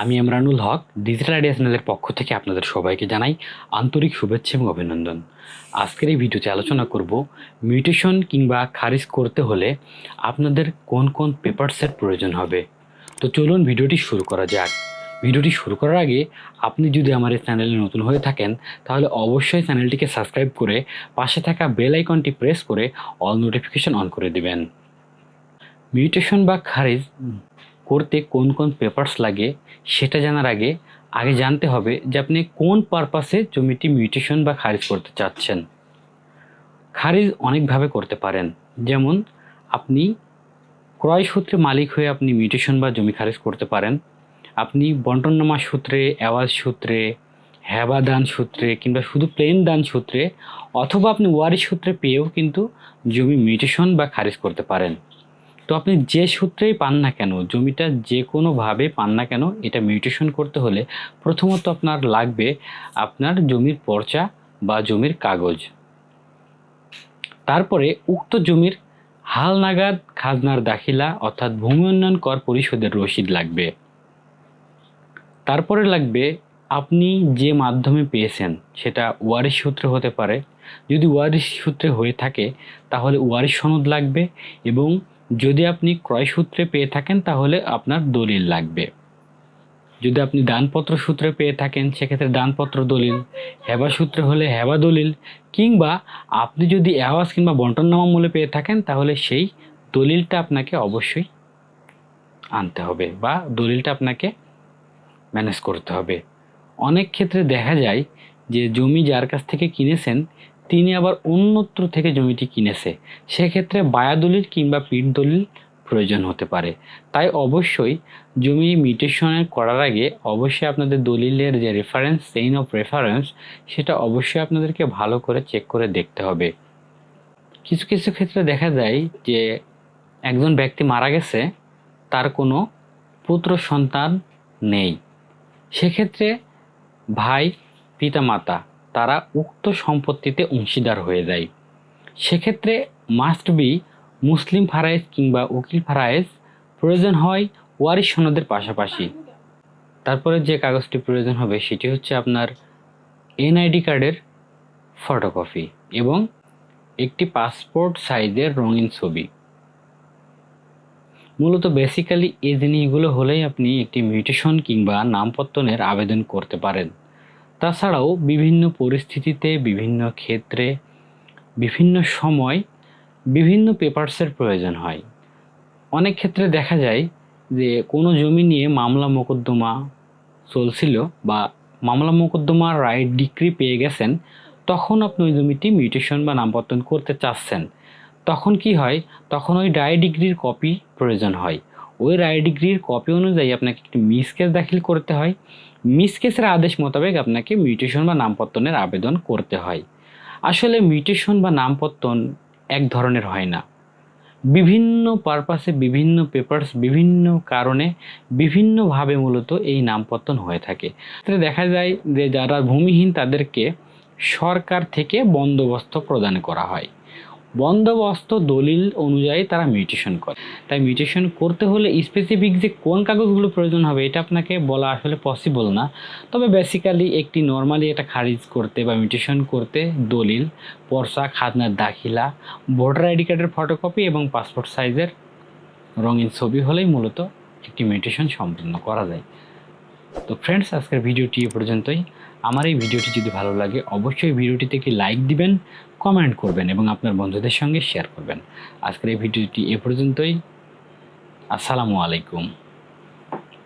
আমি ইমরানুল হক digital idea চ্যানেলের পক্ষ থেকে আপনাদের সবাইকে জানাই আন্তরিক শুভেচ্ছা এবং অভিনন্দন। আজকের এই ভিডিওতে আলোচনা করব মিউটেশন কিংবা খারিজ করতে হলে আপনাদের কোন কোন পেপারসের প্রয়োজন হবে। তো চলুন ভিডিওটি শুরু করা যাক। ভিডিওটি শুরু করার আগে আপনি যদি আমার এই চ্যানেলে নতুন হয়ে থাকেন, তাহলে অবশ্যই চ্যানেলটিকে সাবস্ক্রাইব করে পাশে থাকা বেল আইকনটি প্রেস করে অল নোটিফিকেশন অন করে দিবেন। মিউটেশন বা খারিজ করতে কোন কোন পেপারস লাগে, সেটা জানার আগে আগে জানতে হবে যে আপনি কোন পারপাসে জমিটি মিউটেশন বা খারিজ করতে চাচ্ছেন। খারিজ অনেকভাবে করতে পারেন। যেমন, আপনি ক্রয় সূত্রে মালিক হয়ে আপনি মিউটেশন বা জমি খারিজ করতে পারেন। আপনি বন্টননামা সূত্রে, অ্যাওয়াজ সূত্রে, হ্যাবা দান সূত্রে কিংবা শুধু প্লেন দান সূত্রে, অথবা আপনি ওয়ারি সূত্রে পেয়েও কিন্তু জমি মিউটেশন বা খারিজ করতে পারেন। তো আপনি যে সূত্রেই পান না কেন, জমিটা যে কোনোভাবে পান না কেন, এটা মিউটেশন করতে হলে প্রথমত আপনার লাগবে আপনার জমির পর্চা বা জমির কাগজ। তারপরে উক্ত জমির হাল নাগাদ খাজনার দাখিলা অর্থাৎ ভূমি উন্নয়ন কর পরিশোধের রসিদ লাগবে। তারপরে লাগবে আপনি যে মাধ্যমে পেয়েছেন, সেটা ওয়ারিশ সূত্রে হতে পারে। যদি ওয়ারিশ সূত্রে হয়ে থাকে, তাহলে ওয়ারিশ সনদ লাগবে এবং যদি আপনি ক্রয় সূত্রে পেয়ে থাকেন, তাহলে আপনার দলিল লাগবে। যদি আপনি দানপত্র সূত্রে পেয়ে থাকেন, সেক্ষেত্রে দানপত্র দলিল, হেবা সূত্রে হলে হেবা দলিল, কিংবা আপনি যদি অ্যাওয়াজ কিংবা বন্টননামা মূলে পেয়ে থাকেন, তাহলে সেই দলিলটা আপনাকে অবশ্যই আনতে হবে বা দলিলটা আপনাকে ম্যানেজ করতে হবে। অনেক ক্ষেত্রে দেখা যায় যে জমি যার কাছ থেকে কিনেছেন তিনি আবার অন্যত্র থেকে জমিটি কিনেছে। সেক্ষেত্রে বায়া দলিল কিংবা পিঠ দলিল প্রয়োজন হতে পারে। তাই অবশ্যই জমি মিউটেশন করার আগে অবশ্যই আপনাদের দলিলের যে রেফারেন্স চেইন অফ রেফারেন্স সেটা অবশ্যই আপনাদেরকে ভালো করে চেক করে দেখতে হবে। কিছু কিছু ক্ষেত্রে দেখা যায় যে একজন ব্যক্তি মারা গেছে, তার কোনো পুত্র, সন্তান নেই। সেক্ষেত্রে ভাই পিতামাতা তারা উক্ত সম্পত্তিতে অংশীদার হয়ে যায়। সেক্ষেত্রে মাস্ট বি মুসলিম ফারাইজ কিংবা উকিল ফারাইজ প্রয়োজন হয় ওয়ারিশ সনদের পাশাপাশি। তারপরে যে কাগজটি প্রয়োজন হবে সেটি হচ্ছে আপনার এনআইডি কার্ডের ফটোকপি এবং একটি পাসপোর্ট সাইজের রঙিন ছবি। মূলত বেসিক্যালি এই জিনিসগুলো হলেই আপনি একটি মিউটেশন কিংবা নামপত্তনের আবেদন করতে পারেন। তাছাড়াও বিভিন্ন পরিস্থিতিতে, বিভিন্ন ক্ষেত্রে, বিভিন্ন সময় বিভিন্ন পেপারসের প্রয়োজন হয়। অনেক ক্ষেত্রে দেখা যায় যে, কোনো জমি নিয়ে মামলা মোকদ্দমা চলছিল বা মামলা মোকদ্দমার রাইট ডিগ্রি পেয়ে গেছেন, তখন আপনি ওই জমিটি মিউটেশন বা নামপত্তন করতে চাচ্ছেন। তখন কি হয়? তখন ওই রায় ডিগ্রির কপি প্রয়োজন হয়। ওই রায় ডিগ্রির কপি অনুযায়ী আপনাকে একটি মিস কেস দাখিল করতে হয়। মিস কেসের আদেশ মোতাবেক আপনাকে মিউটেশন বা নামপত্তনের আবেদন করতে হয়। আসলে মিউটেশন বা নামপত্তন এক ধরনের হয় না। বিভিন্ন পারপাসে বিভিন্ন পেপারস বিভিন্ন কারণে বিভিন্নভাবে মূলত এই নামপত্তন হয়ে থাকে। তাতে দেখা যায় যে যারা ভূমিহীন তাদেরকে সরকার থেকে বন্দোবস্ত প্রদান করা হয়। বন্দোবস্ত দলিল অনুযায়ী তারা মিউটেশন করে। তাই মিউটেশন করতে হলে স্পেসিফিক যে কোন কাগজগুলো প্রয়োজন হবে এটা আপনাকে বলা আসলে পসিবল না। তবে বেসিক্যালি একটি নর্মালি এটা খারিজ করতে বা মিউটেশন করতে দলিল, পর্সা, খাজনার দাখিলা, ভোটার আইডি কার্ডের ফটোকপি এবং পাসপোর্ট সাইজের রঙিন ছবি হলেই মূলত একটি মিউটেশন সম্পন্ন করা যায়। তো ফ্রেন্ডস আজকের ভিডিওটি এ পর্যন্তই। আমার এই ভিডিওটি যদি ভালো লাগে, অবশ্যই ভিডিওটিতে একটি লাইক দিবেন, কমেন্ট করবেন এবং আপনার বন্ধুদের সঙ্গে শেয়ার করবেন। আজকের এই ভিডিওটি এ পর্যন্তই। আসসালামু আলাইকুম।